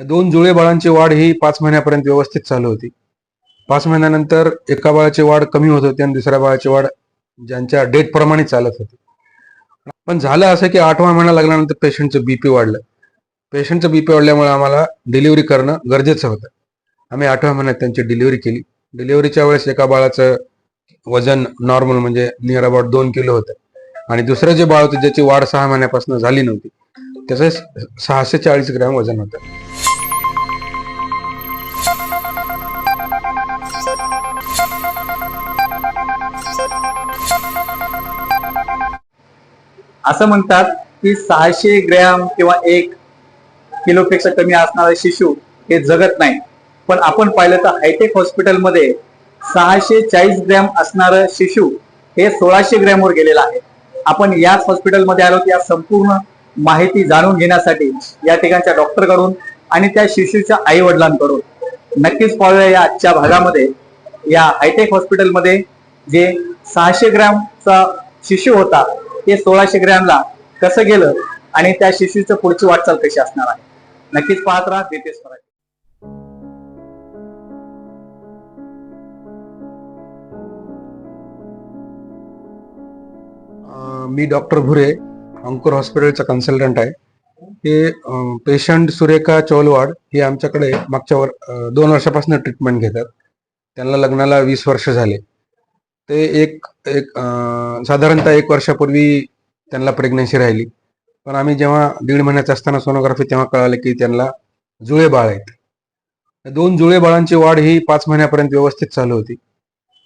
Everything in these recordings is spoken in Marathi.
दोन जुळे बाळांची वाढ ही पाच महिन्यापर्यंत व्यवस्थित चालू होती. पाच महिन्यानंतर एका बाळाची वाढ कमी होत होती आणि दुसऱ्या बाळाची वाढ ज्यांच्या डेट प्रमाणे चालत होती. पण झालं असं की आठवा महिना लागल्यानंतर पेशंटचं बीपी वाढलं. पेशंटचं बीपी वाढल्यामुळे आम्हाला डिलिव्हरी करणं गरजेचं होतं. आम्ही आठव्या महिन्यात त्यांची डिलिव्हरी केली. डिलिव्हरीच्या वेळेस एका बाळाचं वजन नॉर्मल म्हणजे नियर अबाउट दोन किलो होतं. आणि दुसरं जे बाळ होतं ज्याची वाढ सहा महिन्यापासून झाली नव्हती त्याचं सहाशे चाळीस ग्रॅम वजन होतं. असं म्हणतात की सहाशे ग्रॅम किंवा एक किलोपेक्षा कमी असणारा शिशु हे जगत नाही. पण आपण पाहिलं तर हायटेक हॉस्पिटलमध्ये सहाशे चाळीस ग्रॅम असणारं शिशु हे सोळाशे ग्रॅमवर गेलेलं आहे. आपण याच हॉस्पिटलमध्ये आलो या संपूर्ण माहिती जाणून घेण्यासाठी या ठिकाणच्या डॉक्टरकडून आणि त्या शिशूच्या आई वडिलांकडून नक्कीच पाहूया या आजच्या भागामध्ये. या हायटेक हॉस्पिटलमध्ये जे सहाशे ग्रॅमचा शिशु होता ते सोळाशे ग्रॅमला कसं गेलं आणि त्या शिशूचं पुढची वाटचाल कशी असणार आहे? नक्कीच पाहत राहा बीपीएस मराठी. मी डॉक्टर भुरे अंकुर हॉस्पिटलचा कन्सल्टंट आहे. हे पेशंट सुरेखा चौलवाड हे आमच्याकडे मागच्या वर दोन वर्षापासून ट्रीटमेंट घेतात. त्यांना लग्नाला वीस वर्ष झाले. ते एक एक साधारणतः एक वर्षापूर्वी त्यांना प्रेग्नन्सी राहिली. पण आम्ही जेव्हा दीड महिन्यात असताना सोनोग्राफी तेव्हा कळालं की त्यांना जुळे बाळ आहेत. दोन जुळे बाळांची वाढ ही पाच महिन्यापर्यंत व्यवस्थित चालू होती.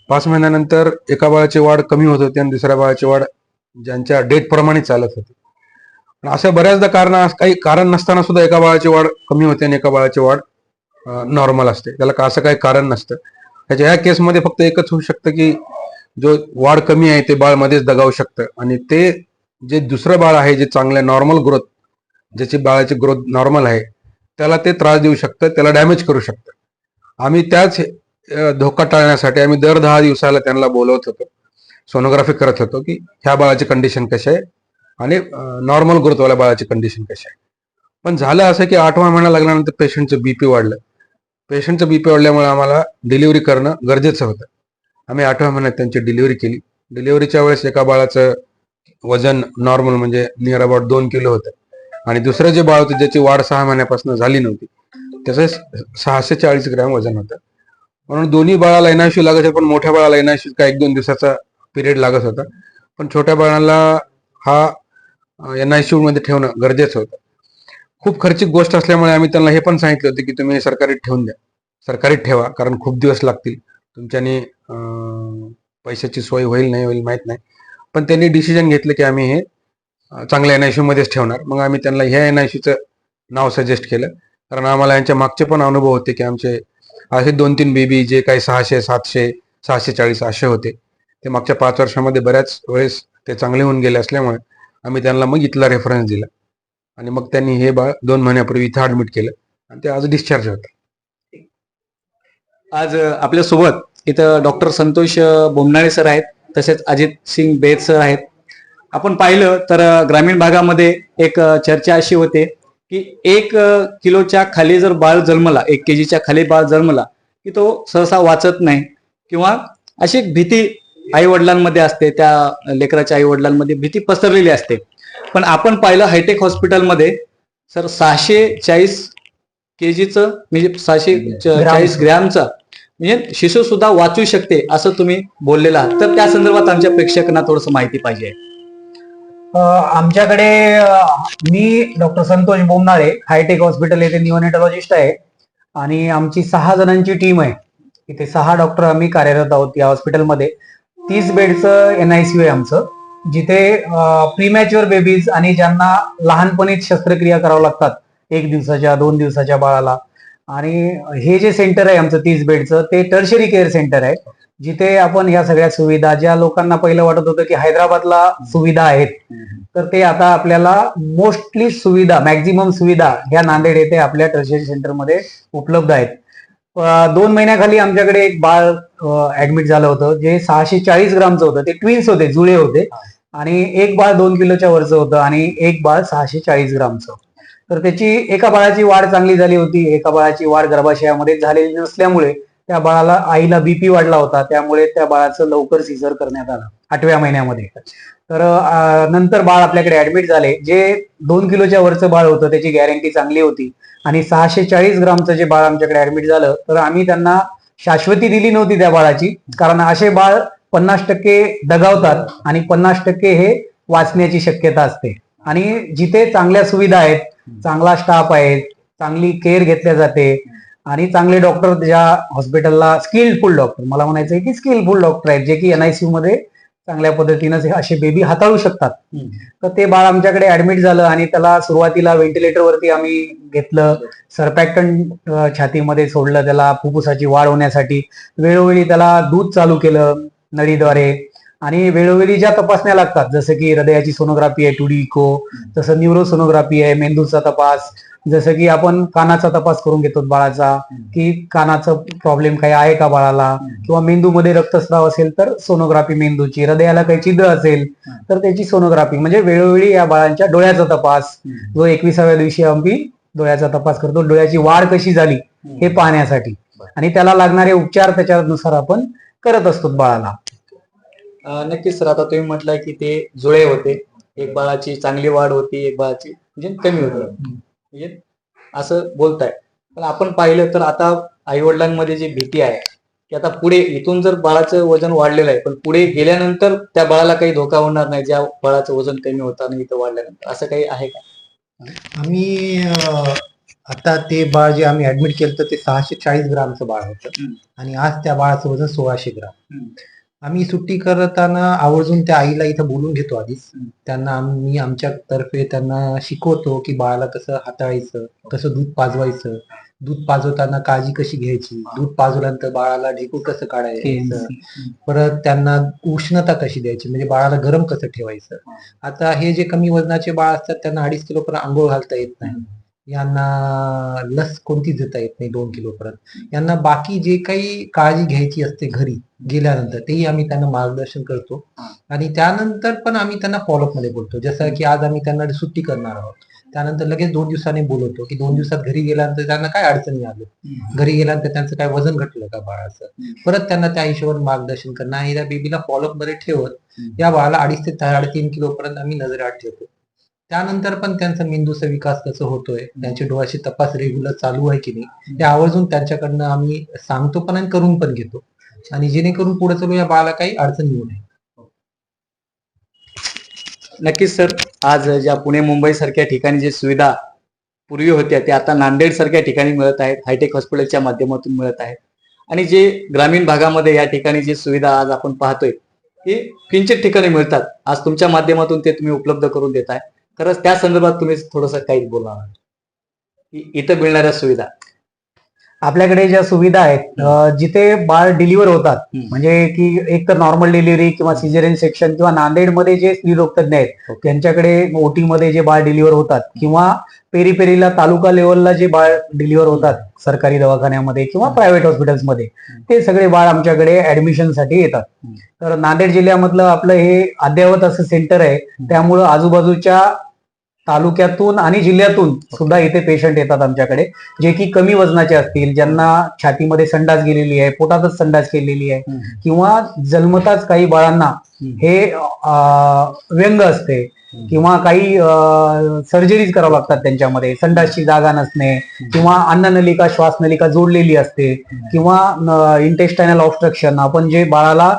पाच महिन्यानंतर एका बाळाची वाढ कमी होत होती आणि दुसऱ्या बाळाची वाढ ज्यांच्या डेटप्रमाणे चालत होती. पण असं बऱ्याचदा कारण काही कारण नसताना सुद्धा एका बाळाची वाढ कमी होते आणि एका बाळाची वाढ नॉर्मल असते. त्याला का- असं काही कारण नसतं. त्याच्या ह्या केसमध्ये फक्त एकच होऊ शकतं की जो वाढ कमी आहे ते बाळ मध्येच दगावू शकतं. आणि ते जे दुसरं बाळ आहे जे चांगल्या नॉर्मल ग्रोथ ज्याची बाळाची ग्रोथ नॉर्मल आहे त्याला ते त्रास देऊ शकतं त्याला डॅमेज करू शकतं. आम्ही त्याच धोका टाळण्यासाठी आम्ही दर दहा दिवसाला त्यांना बोलवत होतो सोनोग्राफी करत होतो की ह्या बाळाची कंडिशन कशी आहे आणि नॉर्मल ग्रोथवाल्या बाळाची कंडिशन कशी आहे. पण झालं असं की आठवा महिना लागल्यानंतर पेशंटचं बीपी वाढलं. पेशंटचं बीपी वाढल्यामुळे आम्हाला डिलिव्हरी करणं गरजेचं होतं. आम्ही आठव्या महिन्यात त्यांची डिलिव्हरी केली. डिलिव्हरीच्या वेळेस एका बाळाचं वजन नॉर्मल म्हणजे नियर अबाउट दोन किलो होतं. आणि दुसरं जे बाळ होतं ज्याची वाढ सहा महिन्यापासून झाली नव्हती त्याचं सहाशे चाळीस ग्रॅम वजन होतं. म्हणून दोन्ही बाळाला एनआयशू लागत पण मोठ्या बाळाला एनआयशू का एक दोन दिवसाचा पिरियड लागत होता. पण छोट्या बाळाला हा एनआयसीयू मध्ये ठेवणं गरजेचं होतं. खूप खर्चिक गोष्ट असल्यामुळे आम्ही त्यांना हे पण सांगितलं होतं की तुम्ही सरकारीत ठेवून द्या. सरकारीत ठेवा कारण खूप दिवस लागतील. तुमच्यानी पैशाची सोय होईल नाही होईल माहीत नाही. पण त्यांनी डिसिजन घेतलं की आम्ही हे चांगल्या एन आय मध्येच ठेवणार. मग आम्ही त्यांना ह्या एन आय सीचं नाव सजेस्ट केलं. कारण आम्हाला यांच्या मागचे पण अनुभव होते की आमचे असे दोन तीन बेबी जे काही सहाशे सातशे सहाशे चाळीस असे होते. ते मागच्या पाच वर्षामध्ये बऱ्याच वेळेस ते चांगले होऊन गेले असल्यामुळे आम्ही त्यांना मग इथला रेफरन्स दिला. आणि मग त्यांनी हे बाळ दोन महिन्यापूर्वी इथं ऍडमिट केलं. आणि ते आज डिस्चार्ज होतं आज आपल्यासोबत इथं डॉक्टर संतोष बोमनाळे सर आहेत तसेच अजित सिंग बेद सर आहेत. आपण पाहिलं तर ग्रामीण भागामध्ये एक चर्चा अशी होते की एक किलोच्या खाली जर बाळ जन्मला एक केजीच्या खाली बाळ जन्मला की तो सहसा वाचत नाही किंवा अशी एक भीती आई वडिलांमध्ये असते त्या लेकराच्या आई वडिलांमध्ये भीती पसरलेली असते. पण आपण पाहिलं हायटेक हॉस्पिटलमध्ये सर सहाशे चाळीस केजीचं म्हणजे सहाशे चाळीस ग्रॅमचा म्हणजे शिशु सुद्धा वाचू शकते असं तुम्ही बोललेला आहात. तर त्या संदर्भात आमच्या प्रेक्षकांना थोडस माहिती पाहिजे. आमच्याकडे मी doctor Santosh Bomnale hitech hospital येथे निओनेटॉलॉजिस्ट आहे. आणि आमची सहा जणांची टीम आहे. इथे सहा डॉक्टर आम्ही कार्यरत आहोत या हॉस्पिटलमध्ये. तीस बेडचं एनआयसीयू आहे आमचं. जिथे प्रीमॅच्युअर बेबीज आणि ज्यांना लहानपणीच शस्त्रक्रिया करावं लागतात एक दिवसाच्या दोन दिवसाच्या बाळाला. आणि हे जे सेंटर आहे आमचं तीस बेडचं ते टर्शरी केअर सेंटर आहे. जिथे आपण या सगळ्या सुविधा ज्या लोकांना पहिलं वाटत होतं की हैदराबादला सुविधा आहेत तर ते आता आपल्याला मोस्टली सुविधा मॅक्झिमम सुविधा ह्या नांदेड येथे आपल्या टर्शरी सेंटरमध्ये उपलब्ध आहेत. दोन महिन्याखाली आमच्याकडे एक बाळ ऍडमिट झालं होतं जे सहाशे चाळीस ग्रामचं होतं. ते ट्विन्स होते जुळे होते. आणि एक बाळ दोन किलोच्या वरचं होतं आणि एक बाळ सहाशे चाळीस ग्रामचं. तर त्याची एका बाळाची वाढ चांगली झाली होती. एका बाळाची वाढ गर्भाशयामध्ये झालेली नसल्यामुळे त्या बाळाला आईला बीपी वाढला होता. त्यामुळे त्या बाळाचं लवकर सिझर करण्यात आलं आठव्या महिन्यामध्ये. तर नंतर बाळ आपल्याकडे ऍडमिट झाले. जे दोन किलोच्या वरचं बाळ होतं त्याची गॅरंटी चांगली होती. आणि सहाशे चाळीस ग्रामचं जे बाळ आमच्याकडे ऍडमिट झालं तर आम्ही त्यांना शाश्वती दिली नव्हती त्या बाळाची. कारण असे बाळ पन्नास टक्के दगावतात आणि पन्नास टक्के हे वाचण्याची शक्यता असते. आणि जिथे चांगल्या सुविधा आहेत चांगला स्टाफ आहे चांगली केअर घेतल्या जाते आणि चांगले डॉक्टर ज्या हॉस्पिटलला स्किल्डफुल डॉक्टर मला म्हणायचं आहे की स्किल्डफुल डॉक्टर आहेत जे की एनआयसीयू मध्ये चांगल्या पद्धतीनं असे बेबी हाताळू शकतात. तर ते बाळ आमच्याकडे ऍडमिट झालं आणि त्याला सुरुवातीला व्हेंटिलेटरवरती आम्ही घेतलं सरपॅक्टन छातीमध्ये सोडलं त्याला फुफ्फुसाची वाढ होण्यासाठी वेळोवेळी त्याला दूध चालू केलं नळीद्वारे. आणि वेळोवेळी ज्या तपासण्या लागतात जसं की हृदयाची सोनोग्राफी आहे टूडी इको तसं न्यूरो सोनोग्राफी आहे मेंदूचा तपास जसं की आपण कानाचा तपास करून घेतो बाळाचा की कानाचा प्रॉब्लेम काही आहे का बाळाला? किंवा मेंदूमध्ये रक्तस्राव असेल तर सोनोग्राफी मेंदूची हृदयाला काही छिद्र असेल तर त्याची सोनोग्राफी म्हणजे वेळोवेळी या बाळांच्या डोळ्याचा तपास. जो एकविसाव्या दिवशी आम्ही डोळ्याचा तपास करतो डोळ्याची वाढ कशी झाली हे पाहण्यासाठी. आणि त्याला लागणारे उपचार त्याच्यानुसार आपण करत असतो बाळाला. नक्कीच सर आता तुम्ही म्हटलंय की ते जुळे होते. एक बाळाची चांगली वाढ होती एक बाळाची म्हणजे कमी होती. म्हणजे असं बोलताय. पण आपण पाहिलं तर आता आई वडिलांमध्ये जी भीती आहे की आता पुढे इथून जर बाळाचं वजन वाढलेलं आहे पण पुढे गेल्यानंतर त्या बाळाला काही धोका होणार नाही ज्या बाळाचं वजन कमी होताना इथं वाढल्यानंतर. असं काही आहे का? आम्ही आता ते बाळ जे आम्ही ऍडमिट केलं तर ते सहाशे चाळीस ग्रामचं बाळ होतं. आणि आज त्या बाळाचं वजन सोळाशे ग्राम. आम्ही सुट्टी करताना आवर्जून त्या आईला इथं बोलून घेतो आधीच. त्यांना आम्ही आमच्या तर्फे त्यांना शिकवतो की बाळाला कसं हाताळायचं कसं दूध पाजवायचं. दूध पाजवताना काळजी कशी घ्यायची? दूध पाजवल्यानंतर बाळाला ढेकूळ कसं काढायचं? परत त्यांना उष्णता कशी द्यायची? म्हणजे बाळाला गरम कसं ठेवायचं? आता हे जे कमी वजनाचे बाळ असतात त्यांना अडीच किलो पर्यंत आंघोळ घालता येत नाही. यांना लस कोणतीच देता येत नाही दोन किलो पर्यंत? यांना बाकी जे काही काळजी घ्यायची असते घरी गेल्यानंतर तेही आम्ही त्यांना मार्गदर्शन करतो. आणि त्यानंतर पण आम्ही त्यांना फॉलोअपमध्ये बोलतो. जसं की आज आम्ही त्यांना सुट्टी करणार आहोत. त्यानंतर लगेच दोन दिवसांनी बोलवतो की दोन दिवसात घरी गेल्यानंतर त्यांना काय अडचणी आल्या? घरी गेल्यानंतर त्यांचं काय वजन घटलं का बाळाचं? परत त्यांना त्या हिशोबाने मार्गदर्शन करणं. आणि त्या बेबीला फॉलोअपमध्ये ठेवत या बाळाला अडीच ते साडेतीन किलो पर्यंत आम्ही नजरेआड ठेवतो. त्यानंतर पण त्यांचा मेंदूचा विकास कसं होतोय त्यांचे डोळ्याचे तपास रेग्युलर चालू आहे की नाही हे आवर्जून त्यांच्याकडनं आम्ही सांगतो पण आणि करून पण घेतो. आणि जेणेकरून पुढे चालू या बाळाला काही अडचण येऊ नये. नक्कीच सर. आज ज्या पुणे मुंबई सारख्या ठिकाणी जे सुविधा पूर्वी होत्या त्या आता नांदेड सारख्या ठिकाणी मिळत आहेत हायटेक हॉस्पिटलच्या माध्यमातून मिळत आहेत. आणि जे ग्रामीण भागामध्ये या ठिकाणी जी सुविधा आज आपण पाहतोय हे किंचित ठिकाणी मिळतात. आज तुमच्या माध्यमातून ते तुम्ही उपलब्ध करून देताय. खरंच त्या संदर्भात तुम्ही थोडस काही बोलणार इथं मिळणाऱ्या सुविधा. आपल्याकडे ज्या सुविधा आहेत जिथे बाळ डिलिव्हर होतात. म्हणजे की एक तर नॉर्मल डिलिव्हरी किंवा सिजेरियन सेक्शन किंवा नांदेडमध्ये जे स्त्रीरोग तज्ञ आहेत. त्यांच्याकडे ओटी मध्ये जे बाळ डिलिव्हर होतात किंवा पेरीपेरीला तालुका लेवलला जे बाळ डिलिव्हर होतात सरकारी दवाखान्यामध्ये किंवा प्रायव्हेट हॉस्पिटल्समध्ये ते सगळे बाळ आमच्याकडे ऍडमिशनसाठी येतात. तर नांदेड जिल्ह्यामधलं आपलं हे अद्ययावत असं सेंटर आहे त्यामुळं आजूबाजूच्या तालुक्यातून आणि जिल्ह्यातून सुद्धा इथे पेशंट येतात आमच्याकडे जे की कमी वजनाचे असतील ज्यांना छातीमध्ये संडास गेलेली आहे पोटातच संडास केलेली आहे किंवा जन्मताच काही बाळांना हे व्यंग असते किंवा काही सर्जरीज करावं लागतात त्यांच्यामध्ये संडासची जागा नसणे किंवा अन्ननलिका श्वासनलिका जोडलेली असते किंवा इंटेस्टायनल ऑब्स्ट्रक्शन आपण जे बाळाला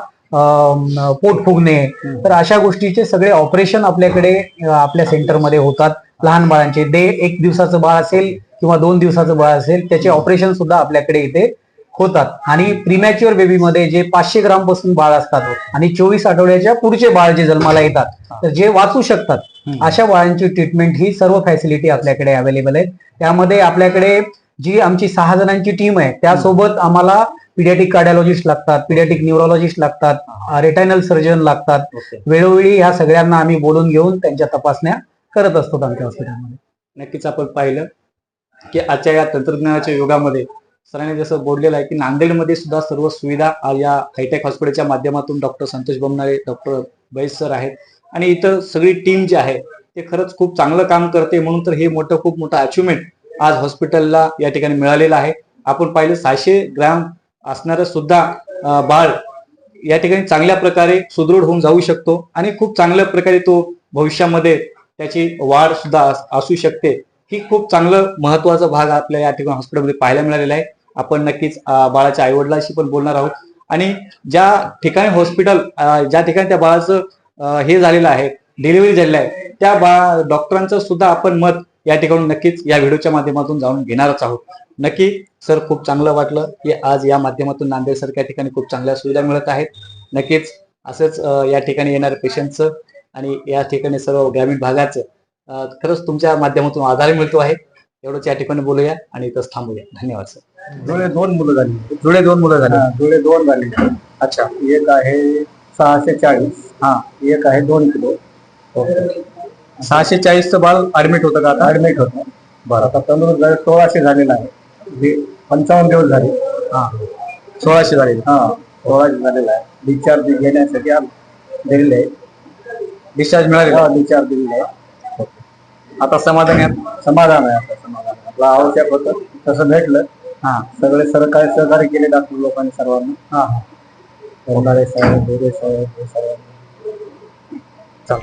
पोट फुगणे तर अशा गोष्टीचे सगळे ऑपरेशन आपल्याकडे आपल्या सेंटरमध्ये होतात. लहान बाळांचे. ते एक दिवसाचं बाळ असेल किंवा दोन दिवसाचं बाळ असेल त्याचे ऑपरेशन सुद्धा आपल्याकडे इथे होतात. आणि प्रीमॅच्युअर बेबीमध्ये जे पाचशे ग्रामपासून बाळ असतात आणि चोवीस आठवड्याच्या पुढचे बाळ जे जन्माला येतात तर जे वाचू शकतात. अशा बाळांची ट्रीटमेंट ही सर्व फॅसिलिटी आपल्याकडे अवेलेबल आहे त्यामध्ये आपल्याकडे जी आमची सहा जणांची टीम आहे त्यासोबत आम्हाला पिडियाटिक कार्डिओलॉजिस्ट लागतात पिडियाटिक न्यूरोलॉजिस्ट लागतात रेटायनल सर्जन लागतात. वेळोवेळी ह्या सगळ्यांना आम्ही बोलून घेऊन त्यांच्या तपासण्या करत असतो आमच्या हॉस्पिटलमध्ये. नक्कीच आपण पाहिलं की आजच्या या तंत्रज्ञानाच्या युगामध्ये सरांनी जसं बोललेलं आहे की नांदेडमध्ये सुद्धा सर्व सुविधा या हायटेक हॉस्पिटलच्या माध्यमातून doctor Santosh Bomnale doctor Bais sir आहेत. आणि इथं सगळी टीम जी आहे ते खरंच खूप चांगलं काम करते. म्हणून तर हे मोठं खूप मोठं अचिव्हमेंट आज हॉस्पिटलला या ठिकाणी मिळालेलं आहे. आपण पाहिलं सहाशे ग्रॅम असणारं सुद्धा बाळ या ठिकाणी चांगल्या प्रकारे सुदृढ होऊन जाऊ शकतो आणि खूप चांगल्या प्रकारे तो भविष्यामध्ये त्याची वाढ सुद्धा असू शकते. ही खूप चांगलं महत्त्वाचा भाग आपल्या या ठिकाणी हॉस्पिटलमध्ये पाहायला मिळालेला आहे. आपण नक्कीच बाळाच्या आईवडिलांशी पण बोलणार आहोत. आणि ज्या ठिकाणी हॉस्पिटल ज्या ठिकाणी त्या बाळाचं हे झालेलं आहे डिलिव्हरी झालेलं आहे त्या बाळा डॉक्टरांचं सुद्धा आपण मत या ठिकाणी नक्कीच या व्हिडिओच्या माध्यमातून जाणून घेणारच आहोत. नक्की सर खूप चांगलं वाटलं की आज या माध्यमातून नांदेड सारख्या ठिकाणी खूप चांगल्या सुविधा मिळत आहेत. नक्कीच असंच या ठिकाणी येणाऱ्या पेशंटचं आणि या ठिकाणी सर्व ग्रामीण भागाचं खरंच तुमच्या माध्यमातून आधार मिळतो आहे. एवढंच या ठिकाणी बोलूया आणि इथंच थांबूया. धन्यवाद सर. जुळे दोन मुलं झाली. जुळे दोन मुलं झाली. हा, जुळे दोन झाले. अच्छा. एक आहे सहाशे चाळीस. हा. एक आहे दोन किलो. सहाशे चाळीसचं बाळ ऍडमिट होतं का आता? ऍडमिट होतं. बरं. आता तंदुरुस्त झाले सोळाशे झालेला आहे. जे पंचावन्न दिवस झाले. हा. सोळाशे झाले हा सोळाशे झालेला आहे. डिस्चार्ज घेण्यासाठी आम- दिलेले आहे. डिस्चार्ज मिळाले हा डिस्चार्ज दिलेला आहे. आता समाधानी आहात? समाधान आहे आता समाधान आपला आवश्यक होतं तसं भेटलं. हा. सगळे सहकार्य सहकार्य केले डॉक्टर लोकांनी सर्वांना. हा. सरकारे साहेब हे सर्वांनी Thank